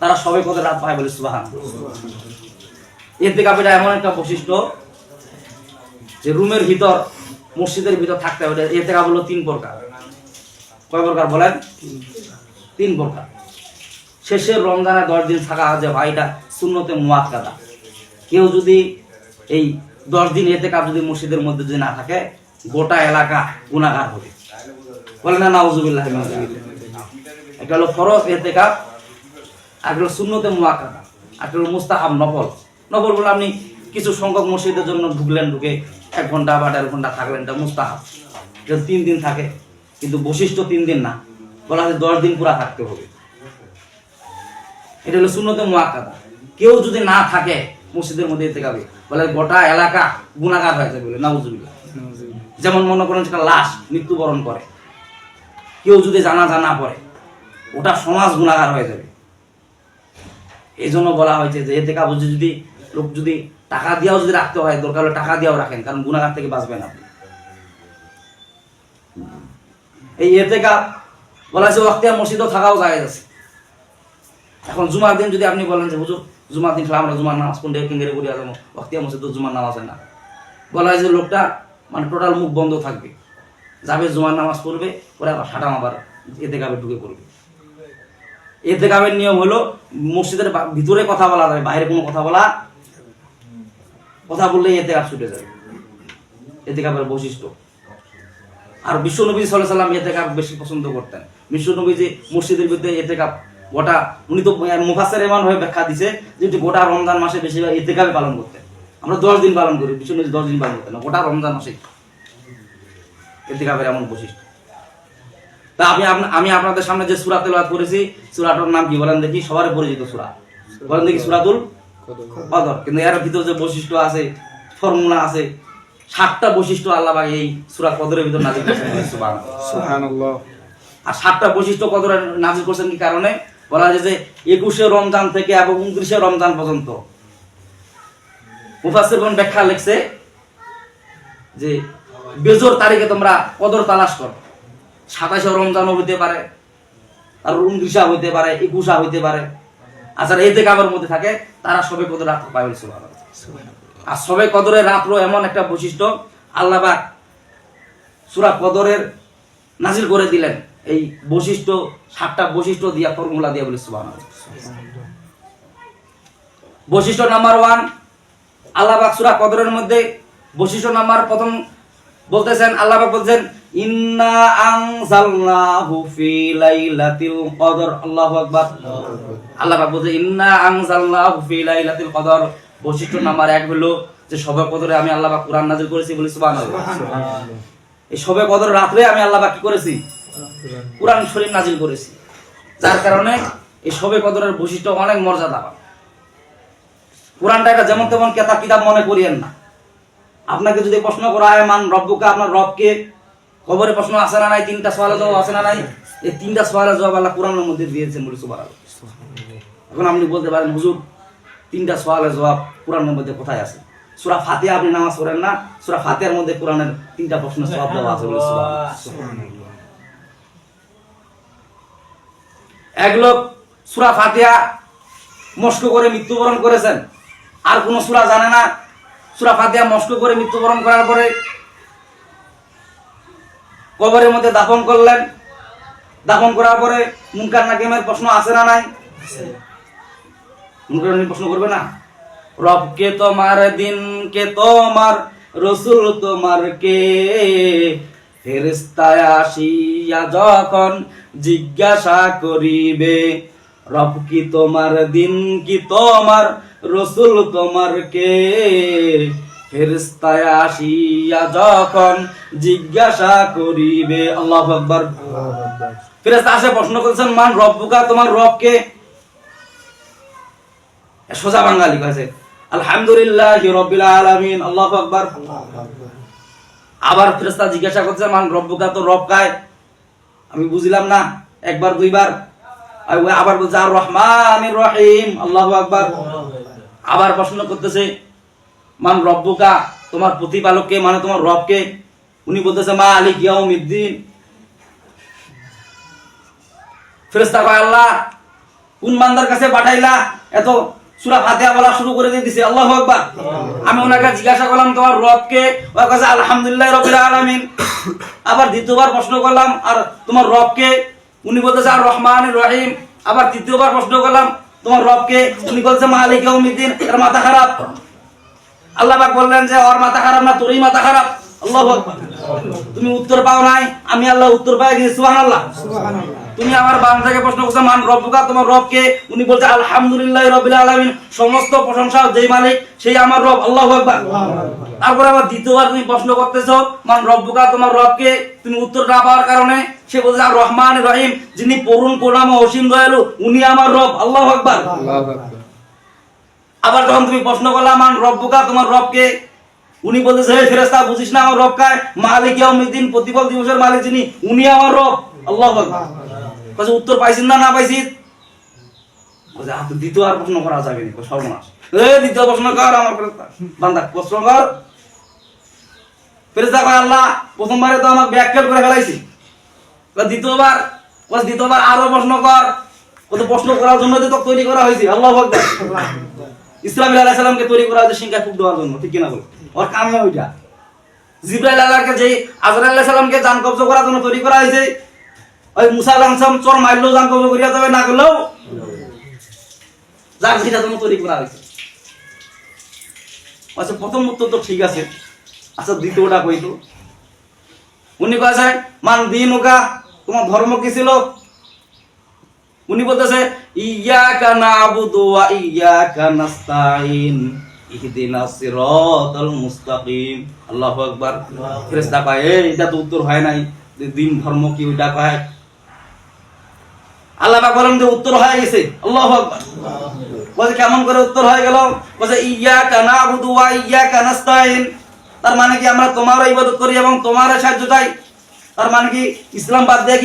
তারা সবে কত রাত পায় বলে, সুবাহান। এতেকাফের এমন একটা বৈশিষ্ট্য যে রুমের ভিতর, মসজিদের ভিতর থাকতে হবে। এতেকাফ হলো তিন প্রকার। কয় প্রকার বলেন? তিন প্রকার। শেষের রমজানে দশ দিন থাকা যে ভাইটা শূন্যতে মুয়াক্কাদা কেউ যদি এই দশ দিন এতে কাপ যদি মসজিদের মধ্যে যদি না থাকে, গোটা এলাকা গুণাগার হবে। বলে না, নাউজুবিল্লাহ একটা হলো ফরজ এতে কাপ আর একটা হলো শূন্যতে মুয়াক্কাদা আর একটা হলো মুস্তাহাব নফল। নফল বলে আপনি কিছু সংখ্যক মসজিদের জন্য ঢুকলেন, ঢুকে এক ঘণ্টা বা দেড় ঘণ্টা থাকলেন, এটা মুস্তাহাব। এটা তিন দিন থাকে, কিন্তু বৈশিষ্ট্য তিন দিন না। বলা হয় দশ দিন পুরা থাকতে হবে। এটা হলো শূন্যতে মুয়াক্কাদা কেউ যদি না থাকে মসজিদের মধ্যে এতে গাবে বলে গোটা এলাকা গুণাগার হয়ে যাবে বলে, নাউজুবিল্লাহ। যেমন মনে করেন সেটা লাশ, মৃত্যুবরণ করে। কেউ যদি জানা জানা পড়ে ওটা সমাজ গুণাগার হয়ে যাবে। এই জন্য বলা হয়েছে যে এতে কাবু যদি লোক যদি টাকা দিয়েও যদি রাখতে হয়, দরকার হলে টাকা দিয়েও রাখেন, কারণ গুণাগার থেকে বাঁচবেন আপনি। এই এতে কাপ বলা হয়েছে মসজিদও থাকাও জায়গা আছে। এখন জুমার দিন যদি আপনি বলেন যে, হুজুর, জুমার দিন খেলা আমরা জুমার নামাজ কোন ডেকে কেঙ্গেরে করিয়া যাব? অক্তিয়া মসজিদ জুমার নামাজ হয় না। বলা হয় যে লোকটা মানে টোটাল মুখ বন্ধ থাকবে। যাবে, জুমার নামাজ পড়বে ওরা আবার হাঁটাম আবার এতে গাবে ঢুকে পড়বে। এতে গাবের নিয়ম হলো মসজিদের ভিতরে কথা বলা যাবে বাইরে কোনো কথা বলা কথা বললে এতে গাব ছুটে যাবে এতে গাবের বৈশিষ্ট্য। আর বিশ্ব নবী সাল্লাহ সাল্লাম এতে কাপ বেশি পছন্দ করতেন। বিশ্ব নবী যে মসজিদের ভিতরে এতে কাপ গোটা উনি তো মুফাসের এমন ভাবে ব্যাখ্যা দিছে যে গোটা রমজান মাসে বেশিরভাগ এতে কাপে পালন করতেন। আমরা দশ দিন পালন করি, বিশ্ব নবী দশ দিন পালন করতেন গোটা রমজান মাসে এতে কাপের এমন বৈশিষ্ট্য। তা আমি আমি আপনাদের সামনে যে সুরা তেলাওয়াত করেছি সুরাটার নাম কি বলেন দেখি? সবার পরিচিত সুরা। বলেন দেখি সুরাতুল কদর। কিন্তু এর ভিতরে যে বৈশিষ্ট্য আছে ফর্মুলা আছে সাতটা বৈশিষ্ট্য আল্লাহ পাক এই সুরা কদরের ভিতর নাজিল করেছেন সুবহানাল্লাহ। আর সাতটা বৈশিষ্ট্য কদরে নাজিল করছেন কি কারণে? বলা যায় যে একুশে রমজান থেকে এবং উনত্রিশে রমজান পর্যন্ত। মুফাসসিরগণ ব্যাখ্যা লিখছে যে বেজোর তারিখে তোমরা কদর তালাশ করো। সাতাশে রমজানও হইতে পারে, আর উনত্রিশা হইতে পারে, একুশা হইতে পারে। আচ্ছা থেকে আমার মধ্যে থাকে, তারা সবে কদর রাত সুবহানাল্লাহ। আর সবে কদরের রাত্র এমন একটা বৈশিষ্ট্য, আল্লাহ পাক সুরা কদরের নাজিল করে দিলেন। এই বৈশিষ্ট্য, সাতটা বৈশিষ্ট্য দিয়া ফর্মুলা দিয়া বলে সুবাহ বৈশিষ্ট্য নাম্বার ওয়ান, আল্লাহ পাক সুরা কদরের মধ্যে বৈশিষ্ট্য নাম্বার প্রথম বলতেছেন, আল্লাহ পাক বলছেন ইন্না আনজালনাহু ফি লাইলাতিল কদর আল্লাহু আকবার আল্লাহ পাক বলছে ইন্না আনজালনাহু ফি লাইলাতিল কদর বৈশিষ্ট্য নাম্বার এক হলো যে সবে কদরে আমি আল্লাহ পাক কোরআন নাজিল করেছি বলে সুবহানাল্লাহ। এই সবে কদর রাত্রে আমি আল্লাহ পাক কি করেছি? কোরআন শরীফ নাজিল করেছি। যার কারণে এই সবে কদরের বৈশিষ্ট্য অনেক মর্যাদা পায়। কোরআনটা একটা যেমন তেমন কেতা কিতাব মনে করিয়েন না। আপনাকে যদি প্রশ্ন করা হয় মান রব্বুকে? আপনার রবকে কবরে প্রশ্ন আছে না নাই? তিনটা সওয়ালের জবাব আছে না নাই? এই তিনটা সওয়ালের জবাব আল্লাহ কোরআনের মধ্যে দিয়েছেন বলে সুবাহ এখন আপনি বলতে পারেন হুজুর তিনটা সওয়ালের জবাব কোরআনের মধ্যে কোথায় আছে? সূরা ফাতিহা আপনি নামাজ পড়েন না সূরা ফাতিহার মধ্যে কোরআনের তিনটা প্রশ্নের জবাব দেওয়া আছে বলে সুবহানাল্লাহ। এক লোক সুরা ফাতিহা মস্ক করে মৃত্যুবরণ করেছেন। আর কোন সুরা জানে না। সুরা ফাতিহা মস্ক করে মৃত্যুবরণ করার পরে কবরের মধ্যে দাফন করলেন। দাফন করার পরে মুনকার নাকিমের প্রশ্ন আছে না নাই? মুনকার নাকিম প্রশ্ন করবে না? রবকে তোমার দিন কে তোমার রসুল তোমার কে? ফেরেস্তায় আসিয়া যখন জিজ্ঞাসা করিবে রব কি তোমার দিন কি তোমার রসুল তোমার কে? ফেরেস্তায় আসিয়া যখন জিজ্ঞাসা করিবে আল্লাহ আকবার। ফেরেস্তা আসে প্রশ্ন করছেন মান রব্বুকা তোমার রবকে সোজা বাঙালি কাছে আলহামদুলিল্লাহ রব্বিল আলামিন। আল্লাহু আকবার। আবার ফেরেশতা জিজ্ঞাসা করছে মান রব্বুকা তো রব কায়? আমি বুঝলাম না একবার দুইবার। আবার বলছে আর রহমানির রহিম। আল্লাহু আকবার। আবার প্রশ্ন করতেছে মান রব্বুকা, তোমার প্রতিপালককে মানে তোমার রবকে। উনি বলতেছে মা আলী ইয়াউমিদ্দিন। ফেরেশতা কয়, আল্লাহ, কোন বান্দার কাছে পাঠাইলা? এত সুরা ফাতিহা বলা শুরু করে দিয়ে দিছে। আল্লাহু আকবার। আমি ওনাকে জিজ্ঞাসা করলাম, তোমার রবকে? ওর কাছে আলহামদুলিল্লাহ রবিল আলামিন। আবার দ্বিতীয়বার প্রশ্ন করলাম, আর তোমার রবকে? উনি বলতেছে আর রহমান রহিম। আবার তৃতীয়বার প্রশ্ন করলাম, তোমার রবকে? উনি বলছে মালিক এর মাথা খারাপ। আল্লাহ পাক বললেন যে ওর মাথা খারাপ না তোরই মাথা খারাপ? আল্লাহু তুমি উত্তর পাও নাই আমি আল্লাহ উত্তর পাই গেছি সুবহানাল্লাহ। তুমি আমার বান্দাকে প্রশ্ন করছ মান রব্বুকা? তোমার রবকে উনি বলছে আলহামদুলিল্লাহ রবিল আলামিন। সমস্ত প্রশংসা যেই মালিক সেই আমার রব আল্লাহু আকবার। তারপরে আবার দ্বিতীয়বার তুমি প্রশ্ন করতেছ মান রব্বুকা? তোমার রবকে তুমি উত্তর না পাওয়ার কারণে সে বলছে আর রহমান রহিম যিনি করুণ করুণাম অসীম দয়ালু উনি আমার রব। আল্লাহ আকবার। আবার যখন তুমি প্রশ্ন করলাম মান রব্বুকা তোমার রবকে। উনি বলতেছে হে ফেরেশতা, বুঝিস না আমার রব কায় মালিক ইয়াউমিদ্দিন প্রতিফল দিবসের মালিক যিনি, উনি আমার রব। আল্লাহু কাছে উত্তর পাইছেন না না পাইছি? বলছে আপনি দ্বিতীয় আর প্রশ্ন করা যাবে না সর্বনাশ। দ্বিতীয় প্রশ্ন কর আমার ফেরেশতা, বান্দা, প্রশ্ন কর। ফেরেশতা কয়, আল্লাহ, প্রথমবারে তো আমাকে ব্যাককেল করে ফেলাইছি। দ্বিতীয়বার? দ্বিতীয়বার আরও প্রশ্ন কর। কত প্রশ্ন করার জন্য তো তৈরি করা হয়েছে। আল্লাহ ইসলাম আলাইহিস সালামকে তৈরি করা হয়েছে সিংহা ফুক দেওয়ার জন্য, ঠিক কিনা বল? ওর কামে ওইটা। জিব্রাইল আলাহকে যে আজরাইল আলাইহিস সালামকে জান কবজ করার জন্য তৈরি করা হয়েছে, ওই মুসা সালাম চর মারলেও কবজ করিয়া যাবে, না করলেও যার জন্য তৈরি করা হয়েছে। আচ্ছা প্রথম উত্তর তো ঠিক আছে। আচ্ছা দ্বিতীয়টা কই তো উনি কয়েছে মান দিন তোমার ধর্ম কি ছিল? উনি বলতেছে, ইয়াকা নাবুদু ওয়া ইয়াকা নাস্তাইন সিরাতাল মুস্তাকিম। আল্লাহু আকবার। ফেরেশতা কয় এই এটা তো উত্তর হয় নাই। দিন ধর্ম কি ওইটা কয়? আল্লাহ পাক বলেন যে উত্তর হয়ে গেছে। আল্লাহু আকবার। বলে কেমন করে উত্তর হয়ে গেল? বলে ইয়াকা নাবুদু ওয়া ইয়াকা নাস্তাইন তার মানে কি আমরা তোমারও ইবাদত করি এবং তোমার সাহায্য চাই? তার মানে কি ইসলাম বাদ দিয়ে